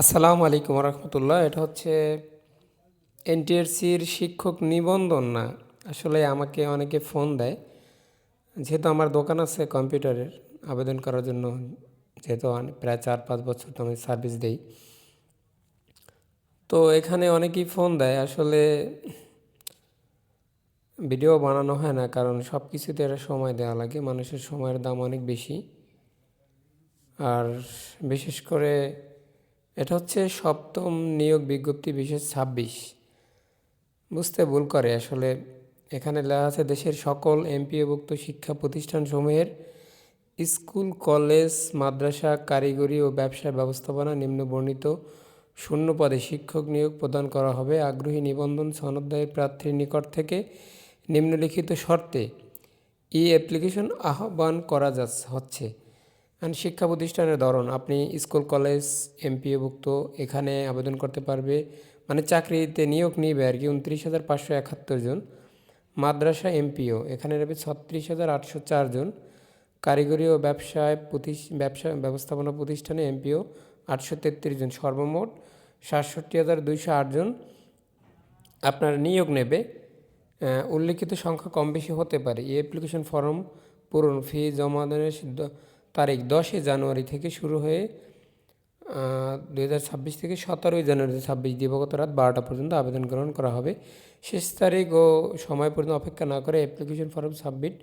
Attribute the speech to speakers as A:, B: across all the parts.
A: আসসালামু আলাইকুম রহমতুল্লাহ এটা হচ্ছে এনটিআরসির শিক্ষক নিবন্ধন না? আসলে আমাকে অনেকে ফোন দেয়। যেহেতু আমার দোকান আছে কম্পিউটারের, আবেদন করার জন্য যেহেতু প্রায় চার পাঁচ বছর তো আমি সার্ভিস দেই। তো এখানে অনেকেই ফোন দেয়। আসলে ভিডিও বানানো হয় না, কারণ সব কিছুতে একটা সময় দেওয়া লাগে। মানুষের সময়ের দাম অনেক বেশি। আর বিশেষ করে এটা হচ্ছে সপ্তম নিয়োগ বিজ্ঞপ্তি বিশেষ ছাব্বিশ। বুঝতে ভুল করে আসলে। এখানে লেখা আছে, দেশের সকল এমপিওভুক্ত শিক্ষা প্রতিষ্ঠানসমূহের স্কুল, কলেজ, মাদ্রাসা, কারিগরি ও ব্যবসা ব্যবস্থাপনা নিম্ন বর্ণিত শূন্য পদে শিক্ষক নিয়োগ প্রদান করা হবে। আগ্রহী নিবন্ধন সনদদায়ী প্রার্থীর নিকট থেকে নিম্নলিখিত শর্তে ই অ্যাপ্লিকেশন আহ্বান করা যাচ্ছে, হচ্ছে। And শিক্ষা প্রতিষ্ঠানের ধরন, আপনি স্কুল, কলেজ এমপিওভুক্ত এখানে আবেদন করতে পারবে। মানে চাকরিতে নিয়োগ নিবে আর কি উনত্রিশ হাজার পাঁচশো একাত্তর জন। মাদ্রাসা এমপিও, এখানে নেবে ছত্রিশ হাজার আটশো চার জন। কারিগরি ও ব্যবসায় প্রতিষ ব্যবসা ব্যবস্থাপনা প্রতিষ্ঠানে এমপিও, আটশো তেত্রিশ জন। সর্বমোট সাতষট্টি হাজার দুইশো আট জন আপনার নিয়োগ নেবে। উল্লিখিত সংখ্যা কম বেশি হতে পারে। এই অ্যাপ্লিকেশন ফর্ম পূরণ ফি জমা দানের তারিখ দশই জানুয়ারি থেকে শুরু হয়ে দু হাজার ছাব্বিশ থেকে সতেরোই জানুয়ারি ছাব্বিশ দিবগত রাত বারোটা পর্যন্ত আবেদন গ্রহণ করা হবে। শেষ তারিখ ও সময় পর্যন্ত অপেক্ষা না করে অ্যাপ্লিকেশন ফর্ম সাবমিট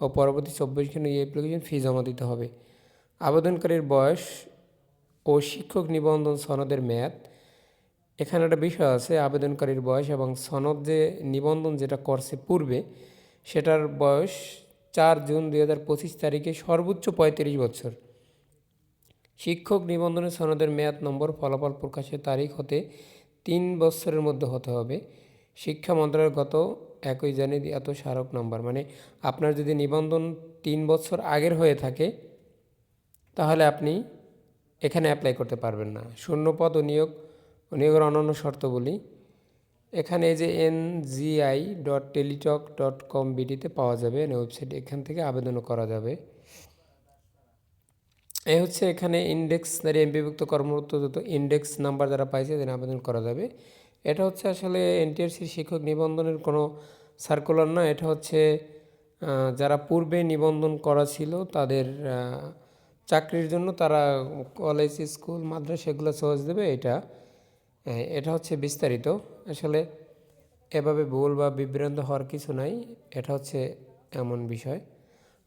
A: ও পরবর্তী চব্বিশ ঘণ্টা এই অ্যাপ্লিকেশন ফি জমা দিতে হবে। আবেদনকারীর বয়স ও শিক্ষক নিবন্ধন সনদের মেয়াদ। এখানে একটা বিষয় আছে, আবেদনকারীর বয়স এবং সনদ যে নিবন্ধন যেটা করছে পূর্বে, সেটার বয়স চার জুন দুই হাজার পঁচিশ তারিখে সর্বোচ্চ পঁয়ত্রিশ বছর। শিক্ষক নিবন্ধনের সনদের মেয়াদ নম্বর ফলাফল প্রকাশের তারিখ হতে তিন বছরের মধ্যে হতে হবে। শিক্ষা মন্ত্রণালয়ের গত একই জানুয়ারি এত স্মারক নম্বর মানে আপনার যদি নিবন্ধন তিন বছর আগের হয়ে থাকে, তাহলে আপনি এখানে অ্যাপ্লাই করতে পারবেন না। শূন্যপদ ও নিয়োগ, নিয়োগের অন্যান্য শর্তগুলি এখানে যে N GI dot Teletalk dot com বিডিতে পাওয়া যাবে ওয়েবসাইট এখান থেকে আবেদনও করা যাবে। এই হচ্ছে এখানে ইন্ডেক্স নারী এমপিভুক্ত কর্মরত যত ইন্ডেক্স নাম্বার যারা পাইছে তাদের আবেদন করা যাবে। এটা হচ্ছে আসলে এনটিআরসির শিক্ষক নিবন্ধনের কোনো সার্কুলার না, এটা হচ্ছে যারা পূর্বে নিবন্ধন করা ছিল তাদের চাকরির জন্য তারা কলেজ স্কুল মাদ্রাসা এগুলো সহজ দেবে, এটা। এটা হচ্ছে বিস্তারিত। আসলে এভাবে ভুল বা বিভ্রান্ত হওয়ার কিছু নাই, এটা হচ্ছে এমন বিষয়।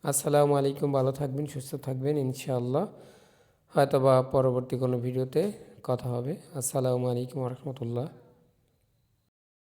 A: আসসালামু আলাইকুম, ভালো থাকবেন, সুস্থ থাকবেন, ইনশাআল্লাহ। হয়তো বা পরবর্তী কোনো ভিডিওতে কথা হবে। আসসালামু আলাইকুম রহমতুল্লাহ।